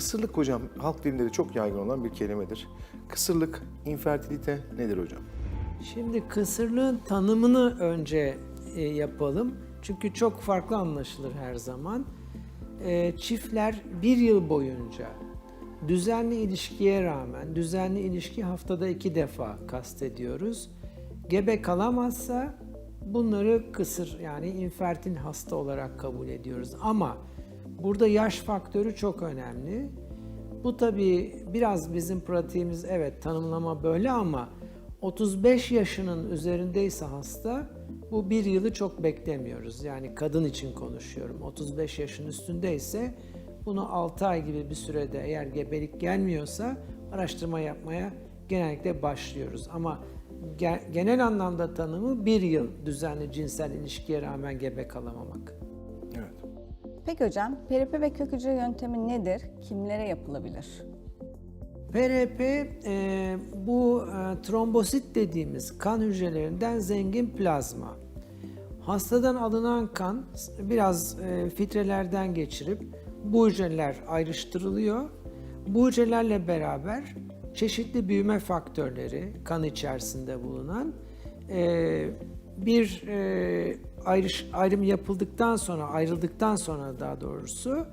Kısırlık hocam halk dilinde de çok yaygın olan bir kelimedir. Kısırlık, infertilite nedir hocam? Şimdi kısırlığın tanımını önce e, yapalım. Çünkü çok farklı anlaşılır her zaman. E, çiftler bir yıl boyunca düzenli ilişkiye rağmen, düzenli ilişki haftada iki defa kastediyoruz. Gebe kalamazsa bunları kısır yani infertil hasta olarak kabul ediyoruz. Ama burada yaş faktörü çok önemli. Bu tabii biraz bizim pratiğimiz evet tanımlama böyle ama 35 yaşının üzerindeyse hasta bu bir yılı çok beklemiyoruz. Yani kadın için konuşuyorum. 35 yaşın üstündeyse bunu 6 ay gibi bir sürede eğer gebelik gelmiyorsa araştırma yapmaya genellikle başlıyoruz. Ama ge- genel anlamda tanımı bir yıl düzenli cinsel ilişkiye rağmen gebe kalamamak. Peki hocam, PRP ve kök hücre yöntemi nedir? Kimlere yapılabilir? PRP e, bu e, trombosit dediğimiz kan hücrelerinden zengin plazma. Hastadan alınan kan biraz e, filtrelerden geçirip bu hücreler ayrıştırılıyor. Bu hücrelerle beraber çeşitli büyüme faktörleri kan içerisinde bulunan e, bir e, ayrış, ayrım yapıldıktan sonra ayrıldıktan sonra daha doğrusu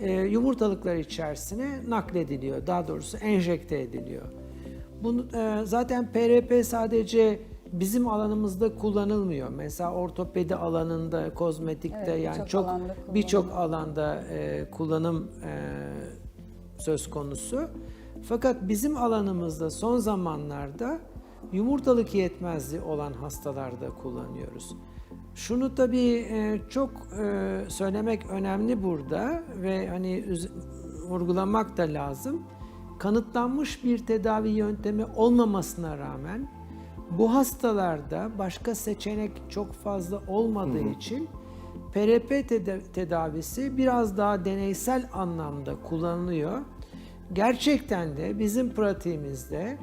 e, yumurtalıklar içerisine naklediliyor. Daha doğrusu enjekte ediliyor. Bunu, e, zaten PRP sadece bizim alanımızda kullanılmıyor. Mesela ortopedi alanında, kozmetikte Evet, yani çok birçok alanda e, kullanım e, söz konusu. Fakat bizim alanımızda son zamanlarda yumurtalık yetmezliği olan hastalarda kullanıyoruz. Şunu tabii e, çok e, söylemek önemli burada ve hani vurgulamak da lazım. Kanıtlanmış bir tedavi yöntemi olmamasına rağmen bu hastalarda başka seçenek çok fazla olmadığı için PRP teda- tedavisi biraz daha deneysel anlamda kullanılıyor. Gerçekten de bizim pratiğimizde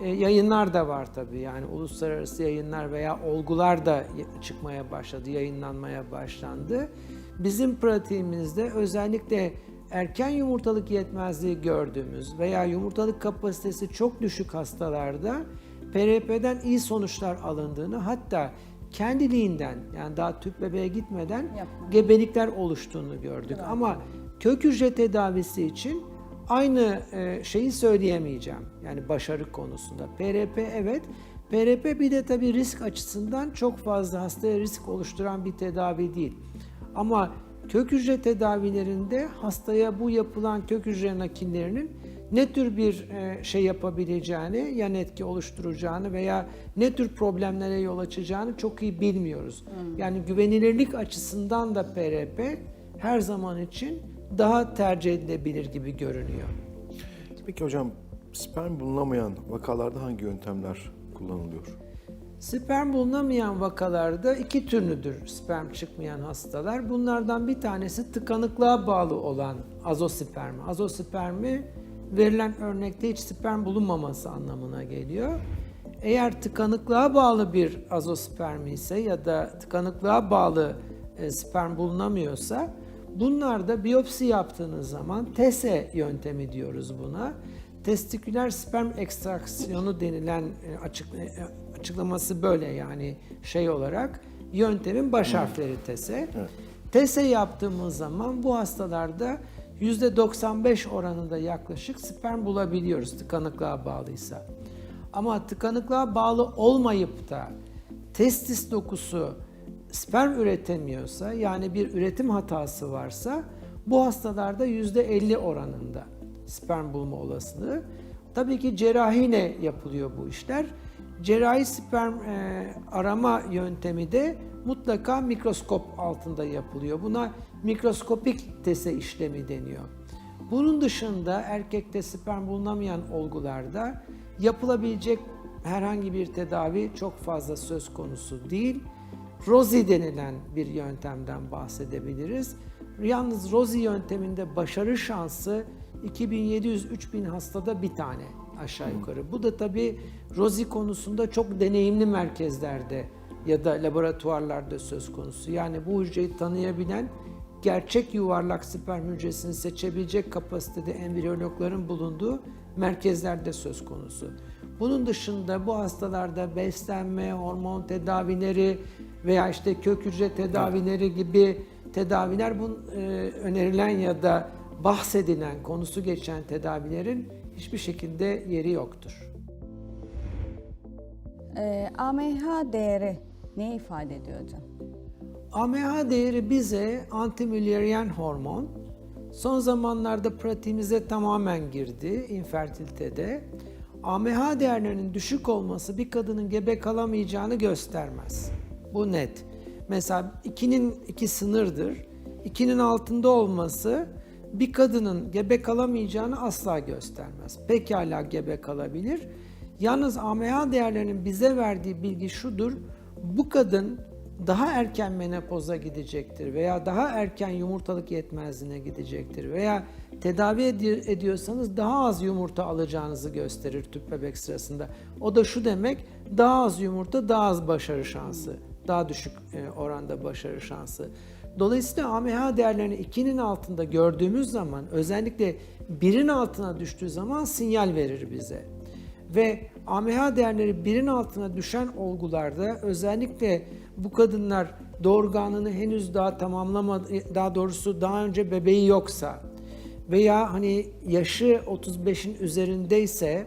e, yayınlar da var tabii yani uluslararası yayınlar veya olgular da çıkmaya başladı, yayınlanmaya başlandı. Bizim pratiğimizde özellikle erken yumurtalık yetmezliği gördüğümüz veya yumurtalık kapasitesi çok düşük hastalarda PRP'den iyi sonuçlar alındığını hatta kendiliğinden yani daha tüp bebeğe gitmeden Yapma. gebelikler oluştuğunu gördük. Ama kök hücre tedavisi için aynı e, şeyi söyleyemeyeceğim. Yani başarı konusunda. PRP evet. PRP bir de tabii risk açısından çok fazla hastaya risk oluşturan bir tedavi değil. Ama kök hücre tedavilerinde hastaya bu yapılan kök hücre nakillerinin ne tür bir e, şey yapabileceğini, yan etki oluşturacağını veya ne tür problemlere yol açacağını çok iyi bilmiyoruz. Yani güvenilirlik açısından da PRP her zaman için daha tercih edilebilir gibi görünüyor. Peki hocam sperm bulunamayan vakalarda hangi yöntemler kullanılıyor? Sperm bulunamayan vakalarda iki türlüdür sperm çıkmayan hastalar. Bunlardan bir tanesi tıkanıklığa bağlı olan azospermi. Azospermi verilen örnekte hiç sperm bulunmaması anlamına geliyor. Eğer tıkanıklığa bağlı bir azospermi ise ya da tıkanıklığa bağlı e, sperm bulunamıyorsa bunlarda biyopsi yaptığınız zaman TESE yöntemi diyoruz buna. Testiküler sperm ekstraksiyonu denilen e, açık, e, açıklaması böyle yani şey olarak yöntemin baş harfleri TESE. Evet. TESE yaptığımız zaman bu hastalarda %95 oranında yaklaşık sperm bulabiliyoruz tıkanıklığa bağlıysa. Ama tıkanıklığa bağlı olmayıp da testis dokusu sperm üretemiyorsa yani bir üretim hatası varsa bu hastalarda %50 oranında sperm bulma olasılığı. Tabii ki cerrahiyle yapılıyor bu işler. Cerrahi sperm e, arama yöntemi de mutlaka mikroskop altında yapılıyor. Buna mikroskopik tese işlemi deniyor. Bunun dışında erkekte sperm bulunamayan olgularda yapılabilecek herhangi bir tedavi çok fazla söz konusu değil. ROSI denilen bir yöntemden bahsedebiliriz. Yalnız ROSI yönteminde başarı şansı 2700-3000 hastada bir tane aşağı yukarı. Bu da tabii ROSI konusunda çok deneyimli merkezlerde ya da laboratuvarlarda söz konusu. Yani bu hücreyi tanıyabilen gerçek yuvarlak sperm hücresini seçebilecek kapasitede embriyologların bulunduğu merkezlerde söz konusu. Bunun dışında bu hastalarda beslenme, hormon tedavileri veya işte kök hücre tedavileri gibi tedaviler bu e, önerilen ya da bahsedilen konusu geçen tedavilerin hiçbir şekilde yeri yoktur. Ee, AMH değeri ne ifade ediyor hocam? AMH değeri bize antimülleriyen hormon. Son zamanlarda pratiğimize tamamen girdi infertilitede. AMH değerlerinin düşük olması bir kadının gebe kalamayacağını göstermez. Bu net. Mesela 2'nin 2 sınırdır. 2'nin altında olması bir kadının gebe kalamayacağını asla göstermez. Pekala gebe kalabilir. Yalnız AMH değerlerinin bize verdiği bilgi şudur. Bu kadın daha erken menopoza gidecektir veya daha erken yumurtalık yetmezliğine gidecektir veya tedavi edi- ediyorsanız daha az yumurta alacağınızı gösterir tüp bebek sırasında. O da şu demek daha az yumurta daha az başarı şansı, daha düşük e, oranda başarı şansı. Dolayısıyla AMH değerlerini 2'nin altında gördüğümüz zaman özellikle 1'in altına düştüğü zaman sinyal verir bize. Ve AMH değerleri birin altına düşen olgularda özellikle bu kadınlar doğurganlığını henüz daha tamamlamadı, daha doğrusu daha önce bebeği yoksa veya hani yaşı 35'in üzerindeyse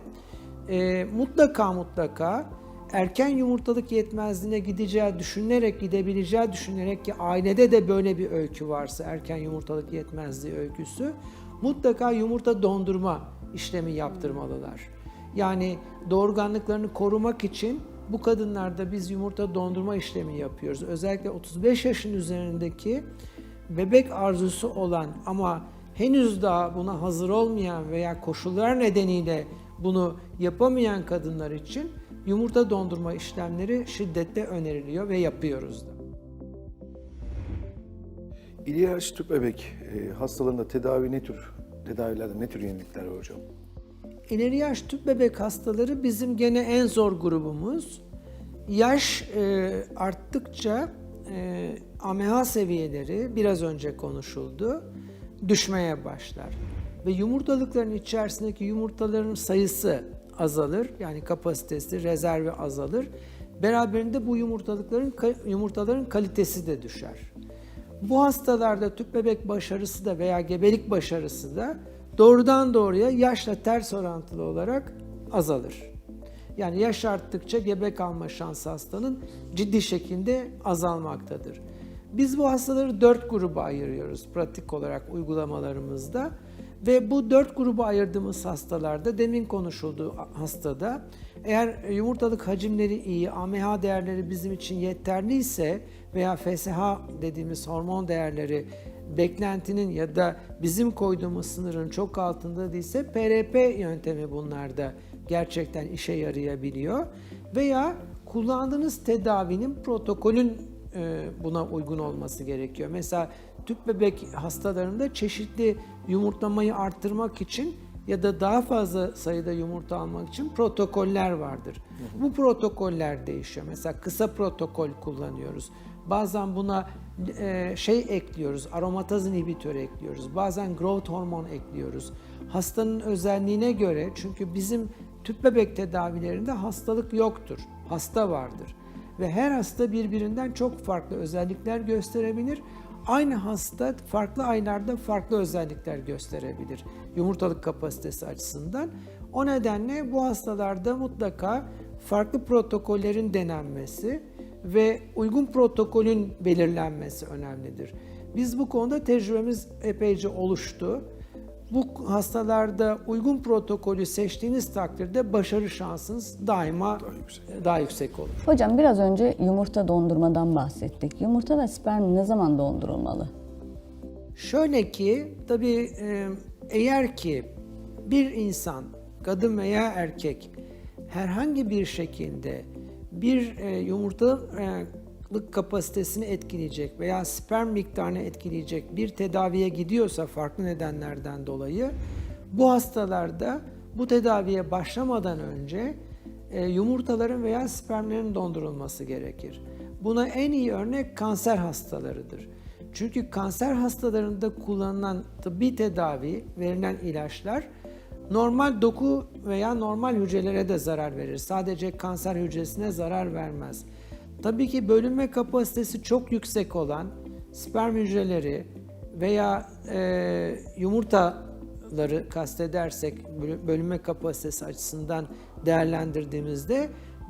e, mutlaka mutlaka erken yumurtalık yetmezliğine gideceği düşünülerek gidebileceği düşünülerek ki ailede de böyle bir öykü varsa erken yumurtalık yetmezliği öyküsü mutlaka yumurta dondurma işlemi yaptırmalılar. Yani doğurganlıklarını korumak için bu kadınlarda biz yumurta dondurma işlemi yapıyoruz. Özellikle 35 yaşın üzerindeki bebek arzusu olan ama henüz daha buna hazır olmayan veya koşullar nedeniyle bunu yapamayan kadınlar için yumurta dondurma işlemleri şiddetle öneriliyor ve yapıyoruz da. İlyaç tüp bebek e, hastalığında tedavi ne tür tedavilerde ne tür yenilikler var hocam? İleri yaş tüp bebek hastaları bizim gene en zor grubumuz. Yaş e, arttıkça e, AMH seviyeleri biraz önce konuşuldu düşmeye başlar. Ve yumurtalıkların içerisindeki yumurtaların sayısı azalır. Yani kapasitesi, rezervi azalır. Beraberinde bu yumurtalıkların yumurtaların kalitesi de düşer. Bu hastalarda tüp bebek başarısı da veya gebelik başarısı da doğrudan doğruya yaşla ters orantılı olarak azalır. Yani yaş arttıkça gebe kalma şansı hastanın ciddi şekilde azalmaktadır. Biz bu hastaları dört gruba ayırıyoruz pratik olarak uygulamalarımızda. Ve bu dört gruba ayırdığımız hastalarda demin konuşulduğu hastada eğer yumurtalık hacimleri iyi, AMH değerleri bizim için yeterliyse veya FSH dediğimiz hormon değerleri beklentinin ya da bizim koyduğumuz sınırın çok altında değilse PRP yöntemi bunlarda gerçekten işe yarayabiliyor. Veya kullandığınız tedavinin protokolün e, buna uygun olması gerekiyor. Mesela tüp bebek hastalarında çeşitli yumurtlamayı arttırmak için ya da daha fazla sayıda yumurta almak için protokoller vardır. Bu protokoller değişiyor. Mesela kısa protokol kullanıyoruz. Bazen buna e, şey ekliyoruz, aromataz inhibitör ekliyoruz. Bazen growth hormon ekliyoruz. Hastanın özelliğine göre çünkü bizim tüp bebek tedavilerinde hastalık yoktur. Hasta vardır ve her hasta birbirinden çok farklı özellikler gösterebilir. Aynı hasta farklı aylarda farklı özellikler gösterebilir yumurtalık kapasitesi açısından. O nedenle bu hastalarda mutlaka farklı protokollerin denenmesi ve uygun protokolün belirlenmesi önemlidir. Biz bu konuda tecrübemiz epeyce oluştu. Bu hastalarda uygun protokolü seçtiğiniz takdirde başarı şansınız daima daha yüksek. Daha yüksek olur. Hocam biraz önce yumurta dondurmadan bahsettik. Yumurta ve sperm ne zaman dondurulmalı? Şöyle ki tabii e, eğer ki bir insan kadın veya erkek herhangi bir şekilde bir e, yumurtalık kapasitesini etkileyecek veya sperm miktarını etkileyecek bir tedaviye gidiyorsa farklı nedenlerden dolayı bu hastalarda bu tedaviye başlamadan önce e, yumurtaların veya spermlerin dondurulması gerekir. Buna en iyi örnek kanser hastalarıdır. Çünkü kanser hastalarında kullanılan tıbbi tedavi, verilen ilaçlar normal doku veya normal hücrelere de zarar verir. Sadece kanser hücresine zarar vermez. Tabii ki bölünme kapasitesi çok yüksek olan sperm hücreleri veya e, yumurtaları kastedersek bölü- bölünme kapasitesi açısından değerlendirdiğimizde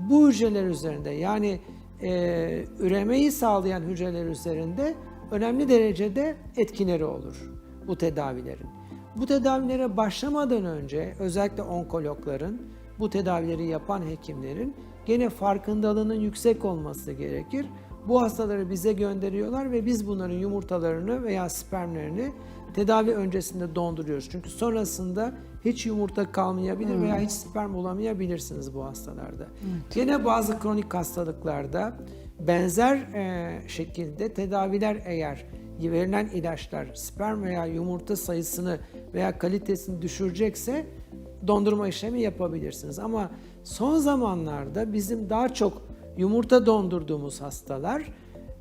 bu hücreler üzerinde yani e, üremeyi sağlayan hücreler üzerinde önemli derecede etkileri olur bu tedavilerin. Bu tedavilere başlamadan önce özellikle onkologların, bu tedavileri yapan hekimlerin gene farkındalığının yüksek olması gerekir. Bu hastaları bize gönderiyorlar ve biz bunların yumurtalarını veya spermlerini tedavi öncesinde donduruyoruz. Çünkü sonrasında hiç yumurta kalmayabilir veya hiç sperm bulamayabilirsiniz bu hastalarda. Gene bazı kronik hastalıklarda benzer e, şekilde tedaviler eğer verilen ilaçlar sperm veya yumurta sayısını veya kalitesini düşürecekse dondurma işlemi yapabilirsiniz. Ama son zamanlarda bizim daha çok yumurta dondurduğumuz hastalar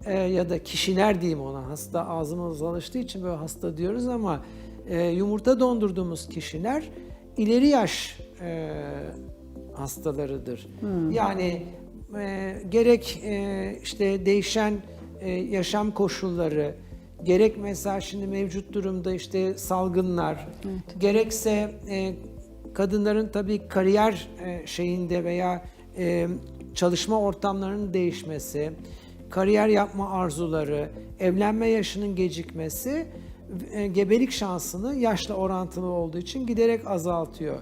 e, ya da kişiler diyeyim ona hasta ağzımız alıştığı için böyle hasta diyoruz ama e, yumurta dondurduğumuz kişiler ileri yaş e, hastalarıdır. Yani e, gerek e, işte değişen e, yaşam koşulları, gerek mesela şimdi mevcut durumda işte salgınlar, gerekse e, kadınların tabii kariyer e, şeyinde veya e, çalışma ortamlarının değişmesi, kariyer yapma arzuları, evlenme yaşının gecikmesi e, gebelik şansını yaşla orantılı olduğu için giderek azaltıyor.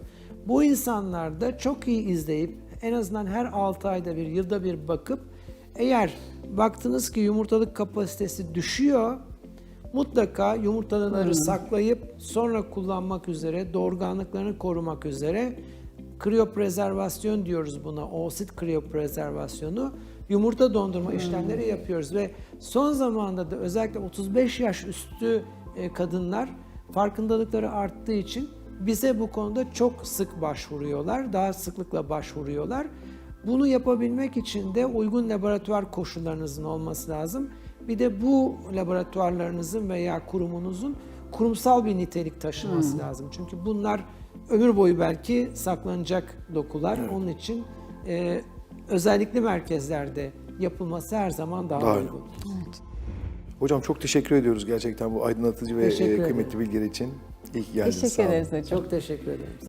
Bu insanlar da çok iyi izleyip en azından her 6 ayda bir, yılda bir bakıp eğer baktınız ki yumurtalık kapasitesi düşüyor, mutlaka yumurtaları saklayıp sonra kullanmak üzere, doğurganlıklarını korumak üzere kriyoprezervasyon diyoruz buna, oosit kriyoprezervasyonu, yumurta dondurma işlemleri yapıyoruz ve son zamanda da özellikle 35 yaş üstü e, kadınlar farkındalıkları arttığı için bize bu konuda çok sık başvuruyorlar, daha sıklıkla başvuruyorlar. Bunu yapabilmek için de uygun laboratuvar koşullarınızın olması lazım. Bir de bu laboratuvarlarınızın veya kurumunuzun kurumsal bir nitelik taşıması lazım. Çünkü bunlar ömür boyu belki saklanacak dokular. Onun için e, özellikle merkezlerde yapılması her zaman daha, Daha uygun. Hocam çok teşekkür ediyoruz gerçekten bu aydınlatıcı ve Teşekkür e, ederim. kıymetli bilgiler için. İyi ki geldiniz. Teşekkür ederiz hocam. Çok teşekkür ederim.